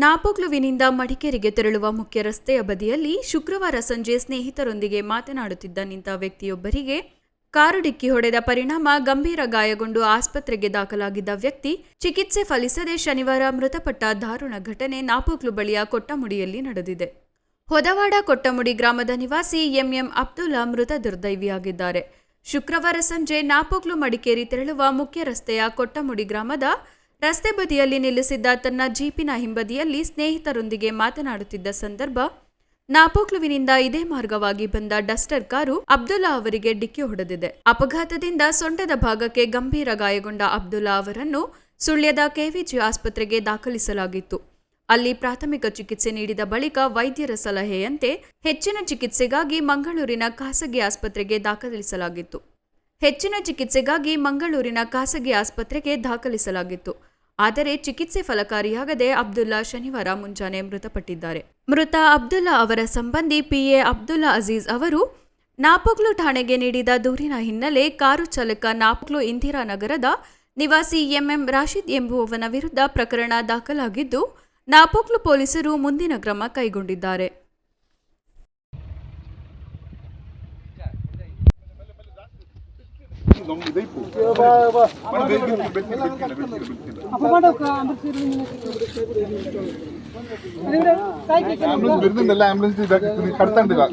ನಾಪೋಕ್ಲುವಿನಿಂದ ಮಡಿಕೇರಿಗೆ ತೆರಳುವ ಮುಖ್ಯ ರಸ್ತೆಯ ಬದಿಯಲ್ಲಿ ಶುಕ್ರವಾರ ಸಂಜೆ ಸ್ನೇಹಿತರೊಂದಿಗೆ ಮಾತನಾಡುತ್ತಿದ್ದ ನಿಂತ ವ್ಯಕ್ತಿಯೊಬ್ಬರಿಗೆ ಕಾರು ಡಿಕ್ಕಿ ಹೊಡೆದ ಪರಿಣಾಮ ಗಂಭೀರ ಗಾಯಗೊಂಡು ಆಸ್ಪತ್ರೆಗೆ ದಾಖಲಾಗಿದ್ದ ವ್ಯಕ್ತಿ ಚಿಕಿತ್ಸೆ ಫಲಿಸದೆ ಶನಿವಾರ ಮೃತಪಟ್ಟ ದಾರುಣ ಘಟನೆ ನಾಪೋಕ್ಲು ಬಳಿಯ ಕೊಟ್ಟಮುಡಿಯಲ್ಲಿ ನಡೆದಿದೆ. ಹೊದವಾಡ ಕೊಟ್ಟಮುಡಿ ಗ್ರಾಮದ ನಿವಾಸಿ ಎಂಎಂ ಅಬ್ದುಲ್ಲಾ ಮೃತ ದುರ್ದೈವಿಯಾಗಿದ್ದಾರೆ. ಶುಕ್ರವಾರ ಸಂಜೆ ನಾಪೋಕ್ಲು ಮಡಿಕೇರಿ ತೆರಳುವ ಮುಖ್ಯ ರಸ್ತೆಯ ಕೊಟ್ಟಮುಡಿ ಗ್ರಾಮದ ರಸ್ತೆ ಬದಿಯಲ್ಲಿ ನಿಲ್ಲಿಸಿದ್ದ ತನ್ನ ಜೀಪಿನ ಹಿಂಬದಿಯಲ್ಲಿ ಸ್ನೇಹಿತರೊಂದಿಗೆ ಮಾತನಾಡುತ್ತಿದ್ದ ಸಂದರ್ಭ, ನಾಪೋಕ್ಲುವಿನಿಂದ ಇದೇ ಮಾರ್ಗವಾಗಿ ಬಂದ ಡಸ್ಟರ್ ಕಾರು ಅಬ್ದುಲ್ಲಾ ಅವರಿಗೆ ಡಿಕ್ಕಿ ಹೊಡೆದಿದೆ. ಅಪಘಾತದಿಂದ ಸೊಂಟದ ಭಾಗಕ್ಕೆ ಗಂಭೀರ ಗಾಯಗೊಂಡ ಅಬ್ದುಲ್ಲಾ ಅವರನ್ನು ಸುಳ್ಯದ ಕೆವಿಜಿ ಆಸ್ಪತ್ರೆಗೆ ದಾಖಲಿಸಲಾಗಿತ್ತು. ಅಲ್ಲಿ ಪ್ರಾಥಮಿಕ ಚಿಕಿತ್ಸೆ ನೀಡಿದ ಬಳಿಕ ವೈದ್ಯರ ಸಲಹೆಯಂತೆ ಹೆಚ್ಚಿನ ಚಿಕಿತ್ಸೆಗಾಗಿ ಮಂಗಳೂರಿನ ಖಾಸಗಿ ಆಸ್ಪತ್ರೆಗೆ ದಾಖಲಿಸಲಾಗಿತ್ತು. ಹೆಚ್ಚಿನ ಚಿಕಿತ್ಸೆಗಾಗಿ ಮಂಗಳೂರಿನ ಖಾಸಗಿ ಆಸ್ಪತ್ರೆಗೆ ದಾಖಲಿಸಲಾಗಿತ್ತು. ಆದರೆ ಚಿಕಿತ್ಸೆ ಫಲಕಾರಿಯಾಗದೆ ಅಬ್ದುಲ್ಲಾ ಶನಿವಾರ ಮುಂಜಾನೆ ಮೃತಪಟ್ಟಿದ್ದಾರೆ. ಮೃತ ಅಬ್ದುಲ್ಲಾ ಅವರ ಸಂಬಂಧಿ ಪಿಎ ಅಬ್ದುಲ್ಲಾ ಅಜೀಜ್ ಅವರು ನಾಪೋಕ್ಲು ಠಾಣೆಗೆ ನೀಡಿದ ದೂರಿನ ಹಿನ್ನೆಲೆ ಕಾರು ಚಾಲಕ ನಾಪಗ್ಲು ಇಂದಿರಾ ನಗರದ ನಿವಾಸಿ ಎಂಎಂ ರಾಶಿದ್ ಎಂಬುವವನ ವಿರುದ್ಧ ಪ್ರಕರಣ ದಾಖಲಾಗಿದ್ದು, ನಾಪೋಕ್ಲು ಪೊಲೀಸರು ಮುಂದಿನ ಕ್ರಮ ಕೈಗೊಂಡಿದ್ದಾರೆ. ആംബുലൻസ് വരുന്നുണ്ടല്ലോ? ആംബുലൻസ് കടത്തണ്ടല്ലോ